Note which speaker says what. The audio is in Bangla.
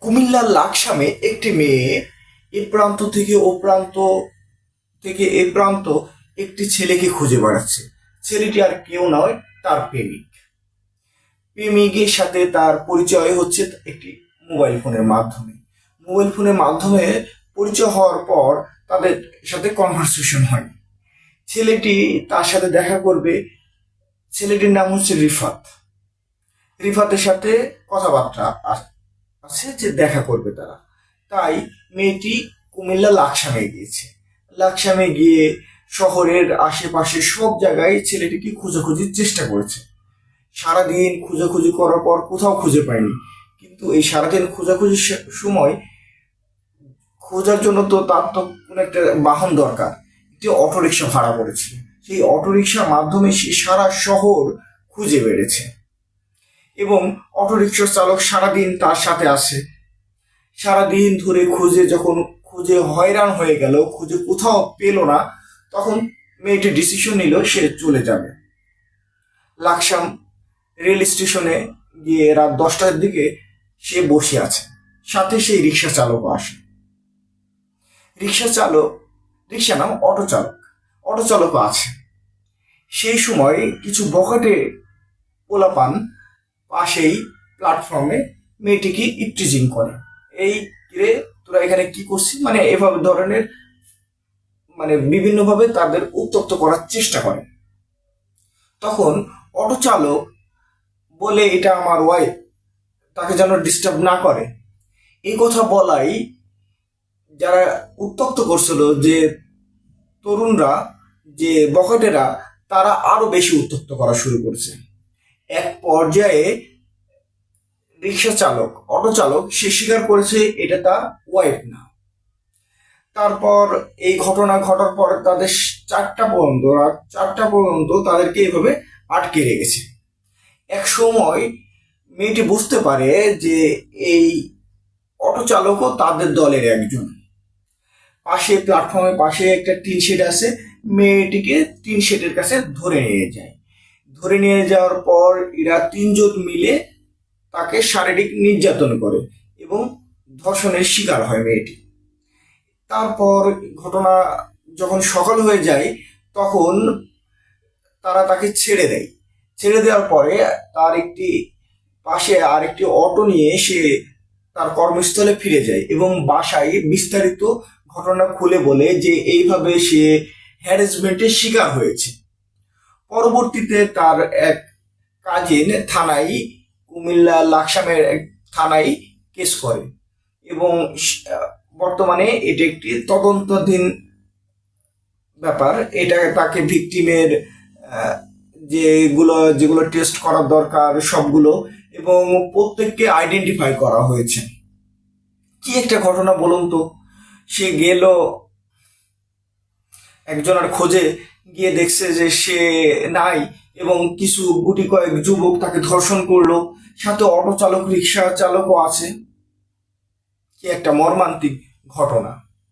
Speaker 1: কুমিল্লার লাকসামে একটি মেয়ে এ প্রান্ত থেকে ও প্রান্ত থেকে এ প্রান্ত একটি ছেলেকে খুঁজে বেড়াচ্ছে। ছেলেটি আর কেউ নয়, তার প্রেমিক। প্রেমিকের সাথে তার পরিচয় হচ্ছে একটি মোবাইল ফোনের মাধ্যমে। মোবাইল ফোনের মাধ্যমে পরিচয় হওয়ার পর তাদের সাথে কনভারসেশন হয় ছেলেটি তার সাথে দেখা করবে। ছেলেটির নাম হচ্ছে রিফাত। রিফাতের সাথে কথাবার্তা আছে যে দেখা করবে তারা। তাই মেয়েটি কুমিল্লা লাকসামে গিয়েছে। লাকসামে গিয়ে শহরের আশেপাশে সব জায়গায় ছেলেটিকে খোঁজাখুঁজির চেষ্টা করেছে। সারাদিন খোঁজাখুঁজি করার পর কোথাও খুঁজে পায়নি। কিন্তু এই সারাদিন খোঁজাখুঁজির সময় খোঁজার জন্য তো তার তো কোনো একটা বাহন দরকার। একটি অটোরিকশা ভাড়া করেছে। সেই অটোরিকশার মাধ্যমে সে সারা শহর খুঁজে বেড়েছে। এবং অটোরিকশার চালক সারাদিন তার সাথে আসে। সারাদিন ধরে খুঁজে যখন খুঁজে হয়রান হয়ে গেল, খুঁজে কোথাও পেল না, তখন মেয়েটি ডিসিশন নিল সে চলে যাবে। লাকসাম রেল স্টেশনে গিয়ে রাত দশটার দিকে সে বসে আছে। সাথে সেই রিক্সা চালকও আসে। রিক্সা চালক রিক্সা নাম অটো চালক। অটো চালকও আছে। সেই সময় কিছু বখাটে পোলাপান পাশেই প্ল্যাটফর্মে মেয়েটিকে ইপটিজিং করে। এই রে, তোরা এখানে কি করছিস? মানে এভাবে ধরনের মানে বিভিন্নভাবে তাদের উত্তপ্ত করার চেষ্টা করে। তখন অটো চালক বলে, এটা আমার ওয়াইফ তাকে যেন ডিস্টার্ব না করে। এই কথা বলাই যারা উত্তক্ত করছিল যে তরুণরা, যে বখাটেরা, তারা আরও বেশি উত্তপ্ত করা শুরু করেছে। এক পর্যায়ে রিক্সা চালক, অটো চালক, সে স্বীকার করেছে এটা তার ওয়াইফ না। তারপর এই ঘটনা ঘটার পর তাদের চারটা পর্যন্ত, রাত চারটা পর্যন্ত তাদেরকে এইভাবে আটকে রেখেছে। এক সময় মেয়েটি বুঝতে পারে যে এই অটো চালকও তাদের দলের একজন। পাশে প্ল্যাটফর্মের পাশে একটা টিন শেড আছে, মেয়েটিকে টিন শেডের কাছে ধরে নিয়ে যায়। ধরে নিয়ে যাওয়ার পর এরা তিনজন মিলে তাকে শারীরিক নির্যাতন করে এবং ধর্ষণের শিকার হয় মেয়েটি। তারপর ঘটনা যখন সকাল হয়ে যায়, তখন তারা তাকে ছেড়ে দেয়। ছেড়ে দেওয়ার পরে তার একটি পাশে আর একটি অটো নিয়ে সে তার কর্মস্থলে ফিরে যায় এবং বাসায় বিস্তারিত ঘটনা খুলে বলে যে এইভাবে সে হ্যারাসমেন্টের শিকার হয়েছে। পরবর্তীতে তার এক কাজিন থানায়, কুমিল্লা লাকসামের এক থানায় কেস করে এবং বর্তমানে এটি একটি তদন্তাধীন ব্যাপার। এটা তাকে ভিকটিমের যেগুলো যেগুলো টেস্ট করার দরকার সবগুলো এবং প্রত্যেককে আইডেন্টিফাই করা হয়েছে। কি একটা ঘটনা বলুন তো? সে গেল একজনের খোঁজে গিয়ে দেখছে যে সে নাই এবং কিছু গুটি কয়েক যুবক তাকে ধর্ষণ করল। সাথে অটো চালক রিক্সা চালকও আছে। কি একটা মর্মান্তিক ঘটনা।